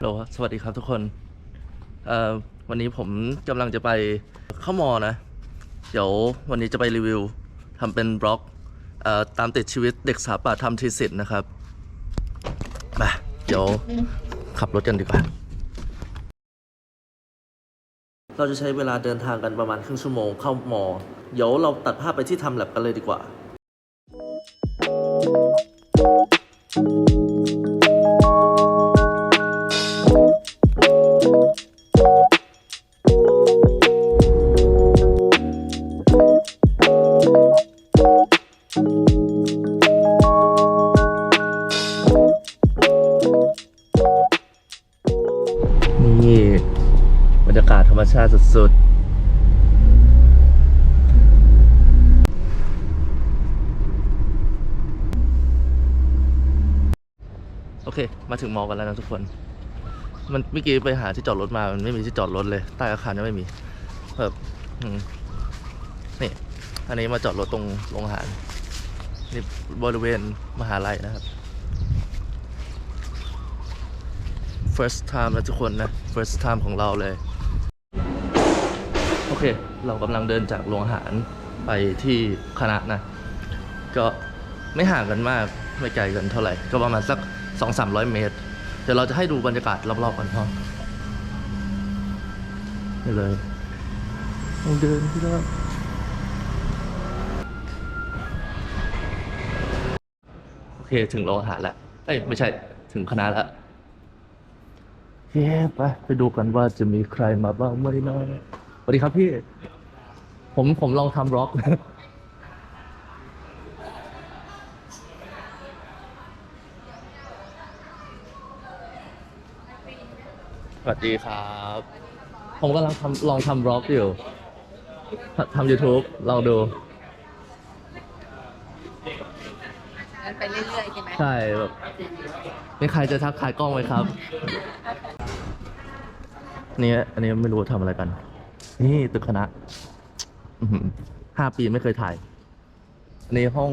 โหลสวัสดีครับทุกคนเอ่อวันนี้ผมกำลังจะไปเข้ามอนะ เดี๋ยววันนี้จะไปรีวิวทำเป็นบล็อกเอ่อตามติดชีวิตเด็กสถาปัตย์ทำทีสิทธ์นะครับมาเดี๋ยวขับรถกันดีกว่า เราจะใช้เวลาเดินทางกันประมาณครึ่งชั่วโมงเข้ามอ เดี๋ยวเราตัดภาพไปที่ทำแลบกันเลยดีกว่านี่ มชาติสุดๆ โอเค มาถึงมอกันแล้วนะทุกคน มันเมื่อกี้ไปหาที่จอดรถมา มันไม่มีที่จอดรถเลย ใต้อาคารยังไม่มีแบบอืมนี่ อันนี้มาจอดรถตรงโรงอาหาร นี่บริเวณมหาลัยนะครับ first time นะทุกคนนะ first time ของเราเลย เค เรากำลังเดินจากโรงอาหารไปที่คณะนะ ก็ไม่ห่างกันมากไม่ไกลกันเท่าไหร่ ก็ประมาณสัก 2-300 เมตร เดี๋ยวเราจะให้ดูบรรยากาศรอบๆกันพอนี่เลยเราเดินที่แล้วโอเคถึงโรงอาหารแล้วเอ้ยไม่ใช่ถึงคณะแล้วเย้ไปไปดูกันว่าจะมีใครมาบ้างไหมนะส วัสดีครับพี่ ผมผมลองทำร็อก สวัสดีครับ ผมกำลังทำลองทำร็อกอยู่ทำทำ YouTube ลองดูเดินไปเรื่อยๆใช่ไหมใช่แบบมีใครจะทักขายกล้องไหมครับอันนี้อันนี้ไม่รู้ว่าทำอะไรกัน นี่ตึกคณะอื้อหือห้าปีไม่เคยถ่ายอันนี้ห้อง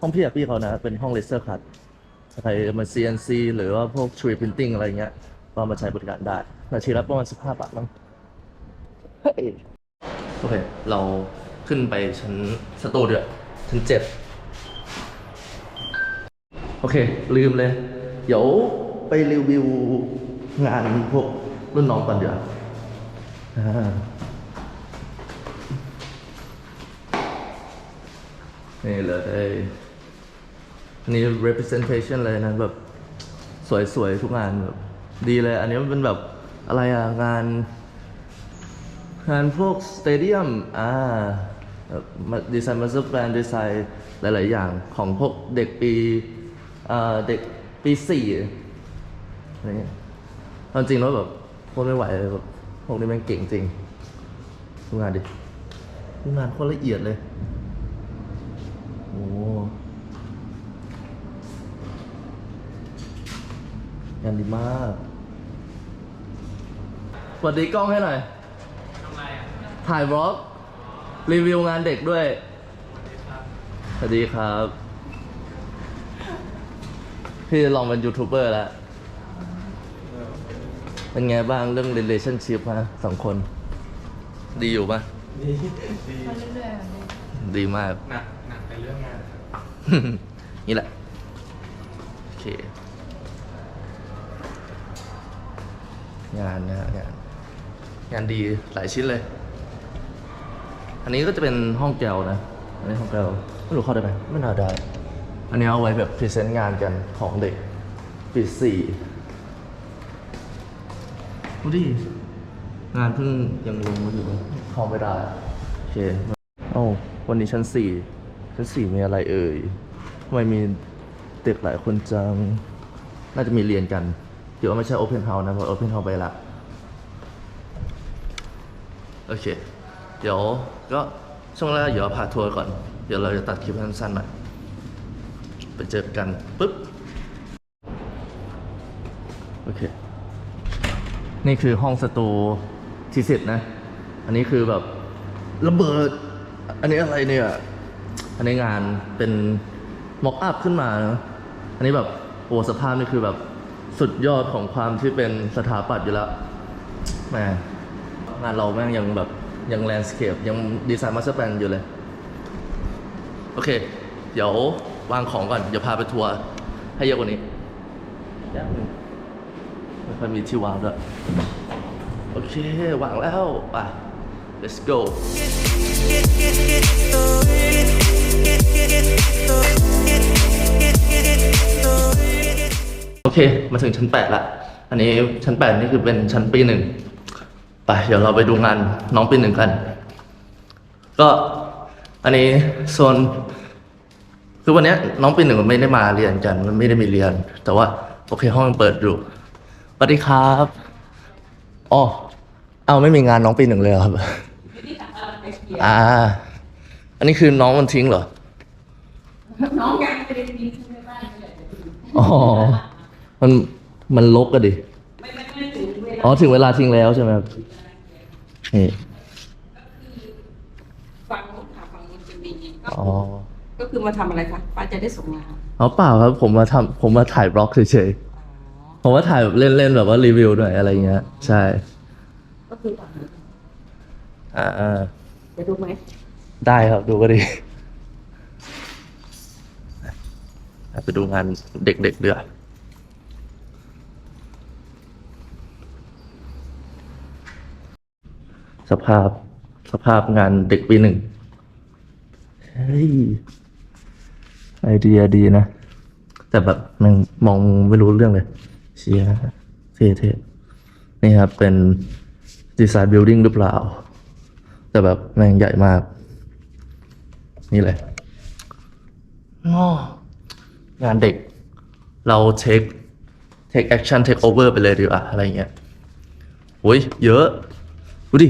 ห้องพี่อะพี่เขานะเป็นห้องเลเซอร์คัตใครมา CNC หรือว่าพวก 3D printing อะไรเงี้ย ก็มาใช้บริการได้นาทีละประมาณสิบห้าบาทมั้งเฮ้ยโอเค เราขึ้นไปชั้นสตูดิโอชั้นเจ็ด โอเค ลืมเลย เดี๋ยวไปรีวิวงานพวกรุ่นน้องก่อนเดี๋ยวาอ่า นี่เลยอันนี้ representation เลยนะแบบสวยๆ ทุกงานแบบดีเลย อันนี้มันเป็นแบบอะไรอะงาน งานพวกสเตเดียมอ่าแบบดีไซน์มาสเตอร์แพลนดีไซน์หลาย ๆ อย่างของพวกเด็กปีเอ่อเด็กปีสี่อะไรเงี้ยจริงแล้วแบบโคตรไม่ไหวเลยแบบพวกนี้ม่งเก่งจริงดูงานดิดูงานโคตรละเอียดเลย งานดีมากสวัสดีกล้องให้หน่อยถ่ายบล็อก รีวิวงานเด็กด้วย สวัสดีครับ พี่ลองเป็นยูทูบเบอร์แล้ว เป็นไงบ้างเรื่อง relationship ฮะสองคน ดีอยู่ปะดี ดีดีมากหนักหนักในเรื่องงานครับ นี่แหละ โอเค งานนะงานงานดีหลายชิ้นเลย อันนี้ก็จะเป็นห้องแกวนะ อันนี้ห้องแกวไม่รู้เข้าได้ไหมไม่น่าได้ อันนี้เอาไว้แบบพรีเซนต์งานกันของเด็กปีสี่ดูดิ งานเพิ่งยังลงมาอยู่เลยเข้าไม่ได้ โอเค เอ้าวันนี้ชั้นสี่ ชั้นสี่มีอะไรเอ่ยทำไมมีเด็กหลายคนจัง น่าจะมีเรียนกัน เดี๋ยวไม่ใช่ Open House นะ เพราะ Open House ไปละ โอเค เดี๋ยวก็ช่วงแรกเดี๋ยวพาทัวร์ก่อน เดี๋ยวเราจะตัดคลิปให้สั้นๆหน่อย ไปเจอกันปุ๊บ โอเค นี่คือห้องสตูทีสิทธ์นะ อันนี้คือแบบระเบิด อันนี้อะไรเนี่ย อันนี้งานเป็นม็อกอัพขึ้นมานะอันนี้แบบโอ้สภาพนี่คือแบบสุดยอดของความที่เป็นสถาปัตย์อยู่แล้วแหมงานเราแม่งยังแบบยังแลนด์สเคปยังดีไซน์มาสเตอร์แปลนอยู่เลย โอเค เดี๋ยววางของก่อน เดี๋ยวพาไปทัวร์ให้เยอะกว่านี้ยังไม่ค่อยมีที่วางด้วย โอเค วางแล้ว ไป let's go โอเค มาถึงชั้นแปดละ อันนี้ชั้นแปดนี่คือเป็นชั้นปีหนึ่ง ไป เดี๋ยวเราไปดูงานน้องปีหนึ่งกัน ก็อันนี้โซน คือวันนี้น้องปีหนึ่งมันไม่ได้มาเรียนกัน มันไม่ได้มีเรียน แต่ว่าโอเคห้องเปิดอยู่สวัสดีครับ อ๋อ เอาไม่มีงานน้องปีหนึ่งเลยเหรอครับ อ่า อันนี้คือน้องมันทิ้งเหรอ น้องยังไม่ได้มีที่บ้านเลยอ๋อ มันมันลกอะดิ ไม่ไม่ไม่ถึงเวลาอ๋อถึงเวลาทิ้งแล้วใช่ไหมครับนี่ฟังนู้นค่ะฟังนู้นจะมีก็อ๋อก็คือมาทำอะไรคะป้าจะได้ส่งงานเอาเปล่าครับ ผมมาทำผมมาถ่ายบล็อกเฉยๆผมว่าถ่ายแบบเล่นๆแบบว่ารีวิวหน่อยอะไรเงี้ย ใช่ ก็คือฝั่งนู้น อ่า อ่าจะดูไหมได้ครับดูก็ดีไปดูงานเด็กๆเดือสภาพสภาพงานเด็กปีหนึ่งเฮ้ยไอเดียดีนะ แต่แบบมันมองไม่รู้เรื่องเลย เชียเท่เท่ๆนี่ครับเป็นดีไซน์บิลดิ้งหรือเปล่า แต่แบบแม่งใหญ่มาก นี่เลยง้องานเด็ก เราเทคเทคแอคชั่นเทคโอเวอร์ไปเลยดีกว่าอะไรเงี้ยโอ้ยเยอะ ดูดิ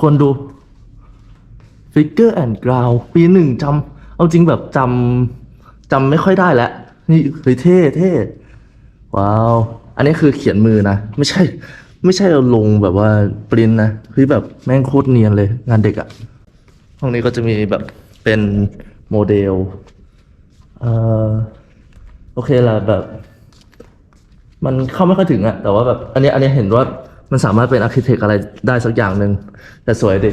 คนดู Figure and Ground ปีหนึ่งจำเอาจริงแบบจำจำไม่ค่อยได้แล้วนี่เฮ้ยเท่เท่ว้าว อันนี้คือเขียนมือนะ ไม่ใช่ ไม่ใช่เอาลงแบบว่าปริ้นนะเฮ้ยแบบแม่งโคตรเนียนเลย งานเด็กอะห้องนี้ก็จะมีแบบเป็นโมเดลเอ่อโอเคละแบบ มันเข้าไม่ค่อยถึงอะแต่ว่าแบบ อันนี้อันนี้เห็นว่ามันสามารถเป็นอาร์เคเต็กอะไรได้สักอย่างหนึ่งแต่สวยดิ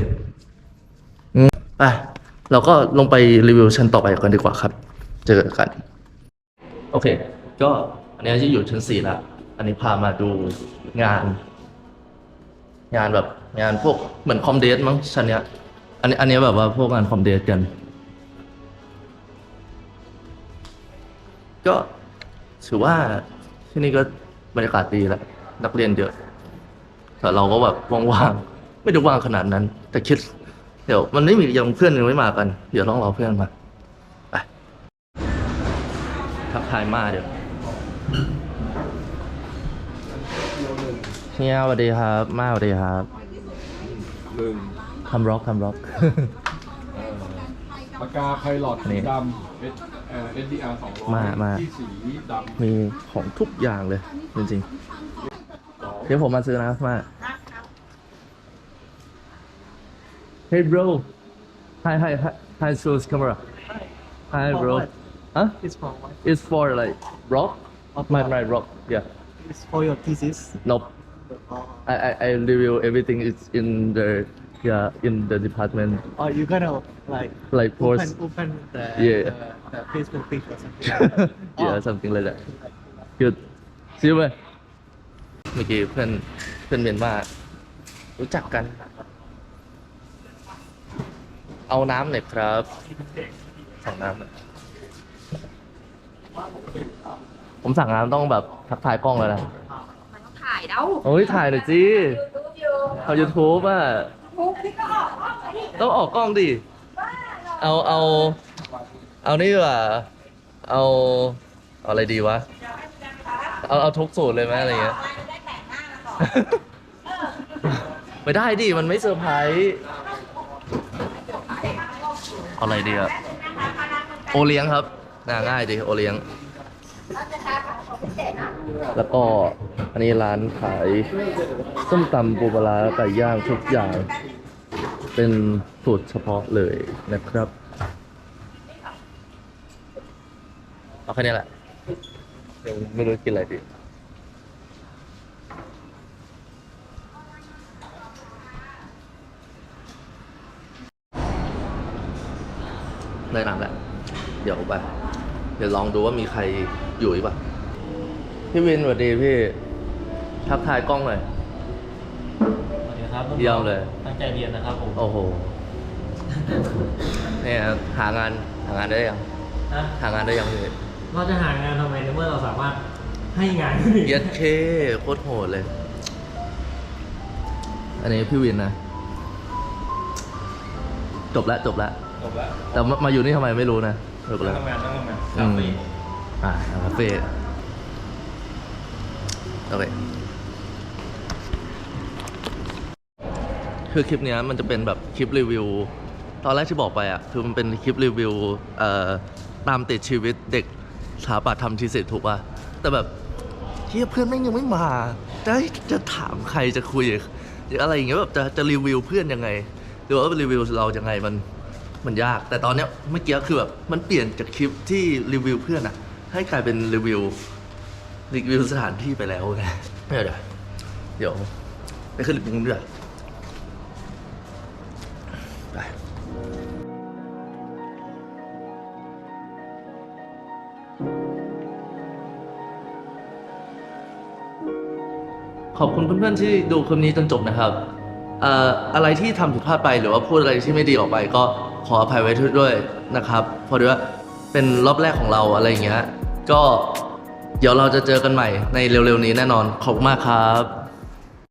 ไปเราก็ลงไปรีวิวชั้นต่อไปกันดีกว่าครับ เจอกัน โอเค ก็อันนี้จะอยู่ชั้นสี่ละ อันนี้พามาดูงาน งานแบบงานพวกเหมือนคอมเดสมั้งชั้นเนี้ยอันนี้อันนี้แบบว่าพวกงานคอมเดสกัน ก็ถือว่าที่นี่ก็บรรยากาศดีแหละนักเรียนเยอะแต่เราก็แบบว่างๆไม่ได้ว่างขนาดนั้น แต่คิด เดี๋ยวมันไม่มียังเพื่อนยังไม่มากัน เดี๋ยวต้องรอเพื่อนมาไปทักทายมาเดี๋ยว เฮียสวัสดีครับ มาสวัสดีครับหนึ่งทำร็อกทำร็อกปากกาไพลอตนี่สีดำเอสเอ่อ SDR สองร้อยมามา ที่สีดำมีของทุกอย่างเลย จริงๆเดี๋ยวผมมาซื้อนะมา Hey bro Hi hi hi hi show this camera Hi For bro what? Huh? It's for what? It's for like rock Of my what? my rock yeah It's for your thesis. Nope Or, I, I, I review everything is in the yeah in the department or you gonna like like open post open the, Yeah. the, the Facebook page or something. yeah Oh. something like that good see you man เมื่อกี้เพื่อนเพื่อนเมียนมารู้จักกัน เอาน้ำหน่อยครับสั่งน้ำหน่อยผมสั่งน้ำต้องแบบทักทายกล้องแล้วนะ มันต้องถ่ายแล้วโอ้ยถ่ายหน่อยสิเอา YouTube อะมุกพี่ก็ออกออกไปดิต้องออกกล้องดิเอาเอา เอานี่ดีกว่าเอาเอาอะไรดีวะ เอาเอาทุกสูตรเลยไหมอะไรเงี้ยไม่ได้ดิ มันไม่เซอร์ไพรส์เอาอะไรดีอะโอเลี้ยงครับน่าง่ายดิโอเลี้ยง แล้วก็อันนี้ร้านขายส้มตำปูปลาไก่ย่างทุกอย่าง เป็นสูตรเฉพาะเลยนะครับเอาแค่นี้แหละยังไม่รู้กินอะไรดีได้น้ำแล้ว เดี๋ยวไป เดี๋ยวลองดูว่ามีใครอยู่หรือเปล่า พี่วินสวัสดีพี่ ทักทายกล้องหน่อย สวัสดีครับเยี่ยมเลย ตั้งใจเรียนนะครับผมโอ้โห เนี่ยหางานหางานได้ยัง นะหางานได้ยังพี่เราจะหางานทำไมในเมื่อเราสามารถให้งานคนอื่นเย็ดเคโคตรโหดเลย อันนี้พี่วินนะ จบแล้วจบแล้วจบแล้วแต่มามาอยู่นี่ทำไมไม่รู้นะจบต้อแล้งวทำงานต้องทำงานอืคามเฟ่อ่าคาเฟ่ โอเค คือคลิปนี้มันจะเป็นแบบคลิปรีวิว ตอนแรกที่บอกไปอะ คือมันเป็นคลิปรีวิวเอ่อตามติดชีวิตเด็กสถาปัตย์ทำทีสิทธ์ถูกป่ะ แต่แบบเฮียเพื่อนแม่งยังไม่มาจะจะถามใครจะคุยอะไรอย่างเงี้ยแบบจะจะรีวิวเพื่อนยังไง หรือว่ารีวิวเรายังไงมันมันยาก แต่ตอนเนี้ยเมื่อกี้คือแบบมันเปลี่ยนจากคลิปที่รีวิวเพื่อนอะให้กลายเป็นรีวิว รีวิวสถานที่ไปแล้วไงเดี๋ยวเดี๋ยวเดี๋ยวไปขึ้นลิฟต์นึงด้วยไปขอบคุณเพื่อนๆที่ดูคลิปนี้จนจบนะครับเอ่ออะไรที่ทำผิดพลาดไปหรือว่าพูดอะไรที่ไม่ดีออกไป ก็ขออภัยไว้ด้วยนะครับเพราะว่าเป็นรอบแรกของเราอะไรอย่างเงี้ยก็ เดี๋ยวเราจะเจอกันใหม่ในเร็วๆนี้แน่นอนขอบคุณมากครับ